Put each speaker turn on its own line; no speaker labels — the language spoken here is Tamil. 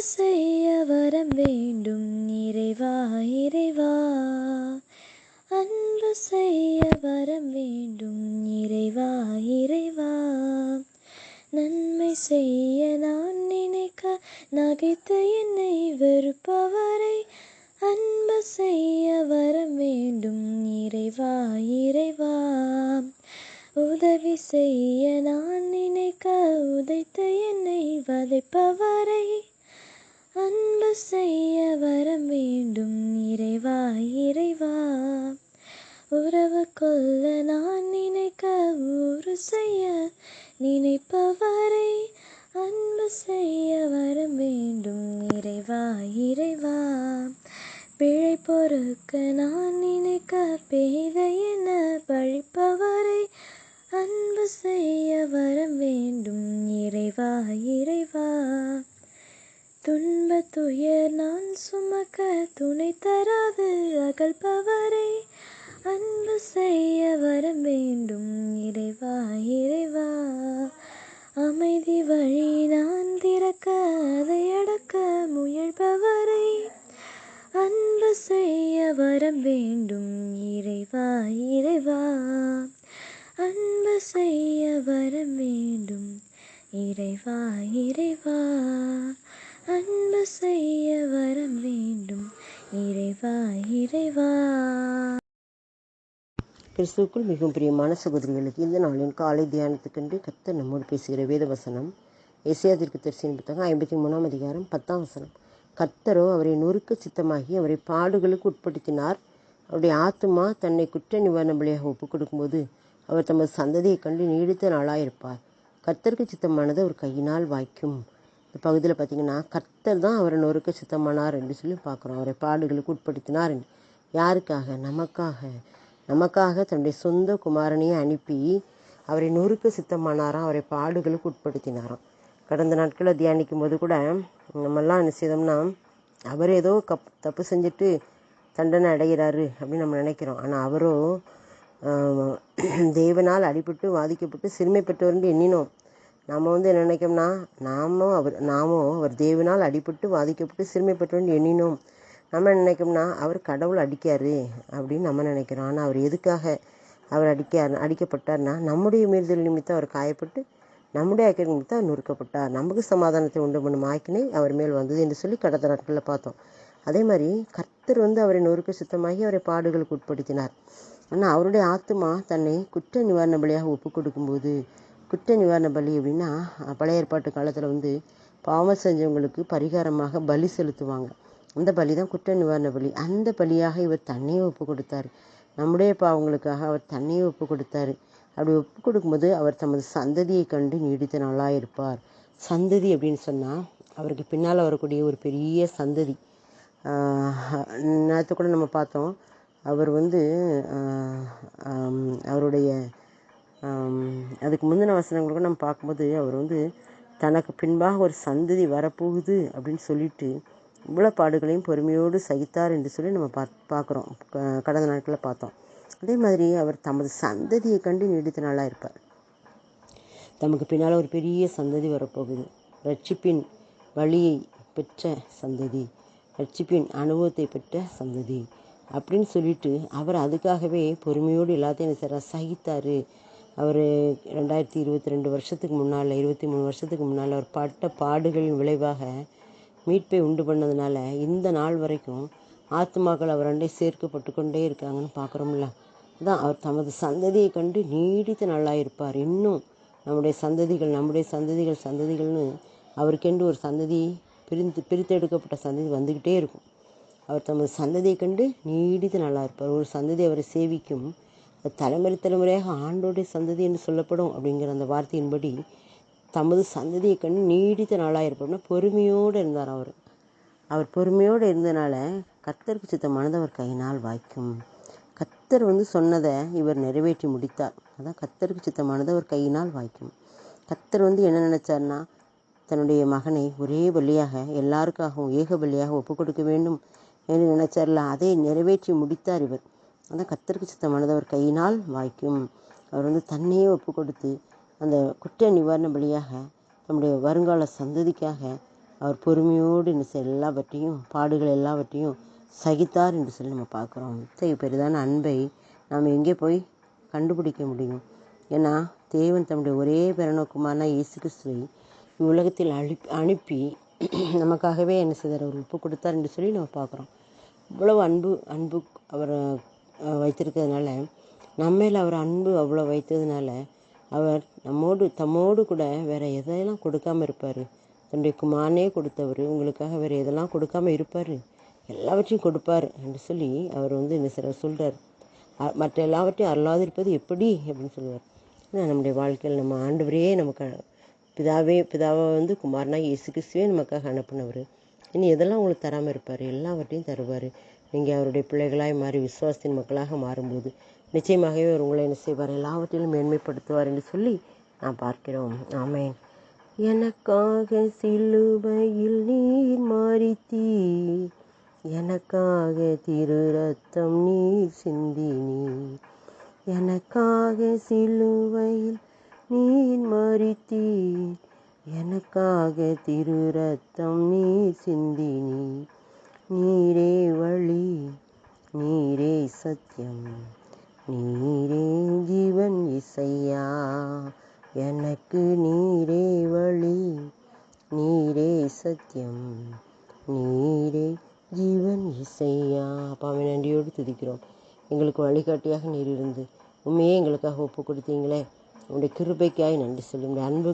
செய்ய வரம் வேண்டும். இறைவா இறைவா. அன்பு செய்ய வரம் வேண்டும். இறைவா இறைவா. நன்மை செய்ய நான் நினைக்க நகைத்த என்னை வெறுப்பவரை அன்பு செய்ய வரம் வேண்டும். இறைவா இறைவா. உதவி செய்ய நான் நினைக்க உதைத்த என்னை வதைப்பவரை அன்பு செய்ய வரம் வேண்டும் இறைவா இறைவா. உறவு கொள்ள நான் நினைக்க ஊறு செய்ய நினைப்பவரை அன்பு செய்ய வரம் வேண்டும் இறைவா இறைவா. பிழை பொறுக்க நான் நினைக்க பேதை என பழிப்பவரை அன்பு செய்ய வரம் வேண்டும் இறைவா இறைவா. துன்ப துயர் நான் சுமக்க துணை தராது அகழ்பவரை அன்பு செய்ய வரம் வேண்டும் இறைவா இறைவா. அமைதி வழி நான் திறக்க அதை அடக்க முயல்பவரை. அன்பு செய்ய வரம் வேண்டும் இறைவா இறைவா. அன்பு செய்ய வரம் வேண்டும் இறைவா இறைவா. அன்பு செய்ய வரம் வேண்டும். இறைவா இறைவா.
கிறிஸ்துக்குள் மிகவும் பிரியமான சகோதரிகளுக்கு இந்த நாளின் காலை தியானத்துக்கென்று கத்த நம்மோடு பேசுகிற வேத வசனம் எசியாதிற்கு தரிசனம் புத்தகம் ஐம்பத்தி மூணாம் அதிகாரம் பத்தாம் வசனம். கர்த்தரோ அவரை நொறுக்க சித்தமாகி அவரை பாடுகளுக்கு உட்படுத்தினார். அவருடைய ஆத்துமா தன்னை குற்ற நிவாரண பலியாக ஒப்புக் கொடுக்கும்போது அவர் தமது சந்ததியை கண்டு நீடித்த நாளாயிருப்பார். கர்த்தருக்கு சித்தமானது அவர் கையினால் வாய்க்கும். பகுதியில் பார்த்தீங்கன்னா கர்த்தர் தான் அவரை நொறுக்க சித்தமானார் என்று சொல்லி பார்க்குறோம். அவரை பாடுகளுக்கு உட்படுத்தினார் யாருக்காக? நமக்காக. நமக்காக தன்னுடைய சொந்த குமாரனையே அனுப்பி அவரை நொறுக்க சித்தமானாராம். அவரை பாடுகளுக்கு உட்படுத்தினாராம். கடந்த நாட்களில் தியானிக்கும் போது கூட நம்மெல்லாம் என்ன செய்தோம்னா அவர் ஏதோ கப் தப்பு செஞ்சுட்டு தண்டனை அடைகிறாரு அப்படின்னு நம்ம நினைக்கிறோம். ஆனால் அவரோ தேவனால் அடிபட்டு வாதிக்கப்பட்டு சிறுமைப்பட்டவர் எண்ணினோம். நாம் வந்து என்ன நினைக்கோம்னா நாமும் அவர் நாமும் அவர் தேவனால் அடிபட்டு வாதிக்கப்பட்டு சிறுமைப்பட்டோன்னு எண்ணினோம். நம்ம நினைக்கோம்னா அவர் கடவுள் அடிக்காரு அப்படின்னு நம்ம நினைக்கிறோம். ஆனால் அவர் எதுக்காக அவர் அடிக்கார் அடிக்கப்பட்டார்னா நம்முடைய மீறுதல் நிமித்தம் அவர் காயப்பட்டு நம்முடைய அக்கறை நிமித்தம் அவர் நொறுக்கப்பட்டார். நமக்கு சமாதானத்தை உண்டு பண்ணும் ஆக்கினை அவர் மேல் வந்தது என்று சொல்லி கடந்த நாட்களில் பார்த்தோம். அதே மாதிரி கர்த்தர் வந்து அவரை நொறுக்க சுத்தமாகி அவரை பாடுகளுக்கு உட்படுத்தினார். ஆனால் அவருடைய ஆத்மா தன்னை குற்ற நிவாரண பலியாக ஒப்பு கொடுக்கும்போது குற்ற நிவாரண பலி அப்படின்னா பழைய ஏற்பாட்டு காலத்தில் வந்து பாவம் செஞ்சவங்களுக்கு பரிகாரமாக பலி செலுத்துவாங்க. அந்த பலி தான் குற்ற நிவாரண பலி. அந்த பலியாக இவர் தன்னையே ஒப்பு கொடுத்தாரு. நம்முடைய பாவங்களுக்காக அவர் தன்னையே ஒப்பு கொடுத்தாரு. அப்படி ஒப்பு கொடுக்கும்போது அவர் தமது சந்ததியை கண்டு நீடித்த நாளாக இருப்பார். சந்ததி அப்படின்னு சொன்னால் அவருக்கு பின்னால் வரக்கூடிய ஒரு பெரிய சந்ததி. நேற்று கூட நம்ம பார்த்தோம். அவர் வந்து அவருடைய அதுக்கு முந்தின வசனங்கள் கூட நம்ம பார்க்கும்போது அவர் வந்து தனக்கு பின்பாக ஒரு சந்ததி வரப்போகுது அப்படின்னு சொல்லிட்டு இவ்வளோ பாடுகளையும் பொறுமையோடு சகித்தார் என்று சொல்லி நம்ம பா பார்க்குறோம். க- கடந்த நாட்களில் பார்த்தோம். அதே மாதிரி அவர் தமது சந்ததியை கண்டு நீடித்த நாளாக இருப்பார். தமக்கு பின்னால் ஒரு பெரிய சந்ததி வரப்போகுது. ரட்சிப்பின் வழியை பெற்ற சந்ததி ரட்சிப்பின் அனுபவத்தை பெற்ற சந்ததி அப்படின்னு சொல்லிட்டு அவர் அதுக்காகவே பொறுமையோடு எல்லாத்தையும் என்ன செய்றார்? சகித்தார். அவர் ரெண்டாயிரத்தி இருபத்தி ரெண்டு வருஷத்துக்கு முன்னால் இருபத்தி மூணு வருஷத்துக்கு முன்னால் அவர் பட்ட பாடுகளின் விளைவாக மீட்பை உண்டு பண்ணதுனால இந்த நாள் வரைக்கும் ஆத்மாக்கள் அவர் அண்டை சேர்க்கப்பட்டு கொண்டே இருக்காங்கன்னு பார்க்குறோம்ல அதான் அவர் தமது சந்ததியை கண்டு நீடித்த நாளாக இருப்பார். இன்னும் நம்முடைய சந்ததிகள் நம்முடைய சந்ததிகள் சந்ததிகள்னு அவருக்கென்று ஒரு சந்ததி பிரிந்து பிரித்தெடுக்கப்பட்ட சந்ததி வந்துக்கிட்டே இருக்கும். அவர் தமது சந்ததியை கண்டு நீடித்து நல்லா இருப்பார். ஒரு சந்ததி அவரை சேவிக்கும் தலைமுறை தலைமுறையாக ஆண்டோடைய சந்ததி என்று சொல்லப்படும் அப்படிங்கிற அந்த வார்த்தையின்படி தமது சந்ததியை கண்டு நீடித்த நாளாக இருப்பார்னா பொறுமையோடு இருந்தார் அவர். அவர் பொறுமையோடு இருந்தனால கத்தருக்கு சித்தமானது அவர் கையினால் வாய்க்கும். கத்தர் வந்து சொன்னதை இவர் நிறைவேற்றி முடித்தார். அதான் கத்தருக்கு சித்தமானது அவர் கையினால் வாய்க்கும். கத்தர் வந்து என்ன நினைச்சார்னா தன்னுடைய மகனை ஒரே பலியாக எல்லாருக்காகவும் ஏக பலியாக ஒப்பு கொடுக்க வேண்டும் என்று நினைச்சார்ல அதை நிறைவேற்றி முடித்தார் இவர். அதான் கர்த்தருக்கு சித்தமானது அவர் கையினால் வாய்க்கும். அவர் வந்து தன்னையே ஒப்பு கொடுத்து அந்த குற்ற நிவாரண பலியாக நம்முடைய வருங்கால சந்ததிக்காக அவர் பொறுமையோடு என்ன செய்ய எல்லாவற்றையும் பாடுகள் எல்லாவற்றையும் சகித்தார் என்று சொல்லி நம்ம பார்க்குறோம். இத்தகைய பெரிதான அன்பை நாம் எங்கே போய் கண்டுபிடிக்க முடியும்? ஏன்னா தேவன் தம்முடைய ஒரே பிறநோக்குமான இயேசு கிறிஸ்துவை இவ்வுலகத்தில் அனுப்பி அனுப்பி நமக்காகவே என்ன செய்தார்? அவர் ஒப்பு கொடுத்தார் என்று சொல்லி நம்ம பார்க்குறோம். இவ்வளவு அன்பு அன்பு அவர் வைத்திருக்கிறதுனால நம்ம மேலே அவர் அன்பு அவ்வளோ வைத்ததுனால அவர் நம்மோடு தம்மோடு கூட வேற எதையெல்லாம் கொடுக்காம இருப்பார்? தன்னுடைய குமாரனே கொடுத்தவர் உங்களுக்காக வேறு எதெல்லாம் கொடுக்காம இருப்பார்? எல்லாவற்றையும் கொடுப்பார் என்று சொல்லி அவர் வந்து என்ன சில சொல்கிறார் மற்ற எல்லாவற்றையும் அருளாதிருப்பது எப்படி அப்படின்னு சொல்லுவார். ஏன்னா நம்முடைய வாழ்க்கையில் நம்ம ஆண்டவரையே நமக்கு பிதாவே பிதாவை வந்து குமாரனா இயேசு கிறிஸ்துவே நமக்காக அனுப்புனவர். இனி எதெல்லாம் உங்களுக்கு தராமல் இருப்பார்? எல்லாவற்றையும் தருவார். நீங்கள் அவருடைய பிள்ளைகளாய் மாறி விசுவாசத்தின் மக்களாக மாறும்போது நிச்சயமாகவே அவர் உங்களை என்ன செய்வார்? எல்லாவற்றிலும் மேன்மைப்படுத்துவார் என்று சொல்லி நாம் பார்க்கிறோம். ஆமென். எனக்காக சிலுவையில் நீர் மாறித்தீ எனக்காக திரு ரத்தம் நீர் சிந்தினீர். எனக்காக சிலுவையில் நீர் மாறித்தீ எனக்காக திரு ரத்தம் நீர் சிந்தினீர். நீரே வழி. நீரே சத்தியம். நீரே ஜீவன் இசையா. எனக்கு நீரே வழி. நீரே சத்தியம். நீரே ஜீவன் இசையா. அப்பாவை நன்றியோடு துதிக்கிறோம். எங்களுக்கு வழிகாட்டியாக நீர் இருந்து. உண்மையே எங்களுக்காக ஒப்பு கொடுத்தீங்களே. உங்களுடைய கிருபைக்காய் நன்றி சொல்லும் அன்பு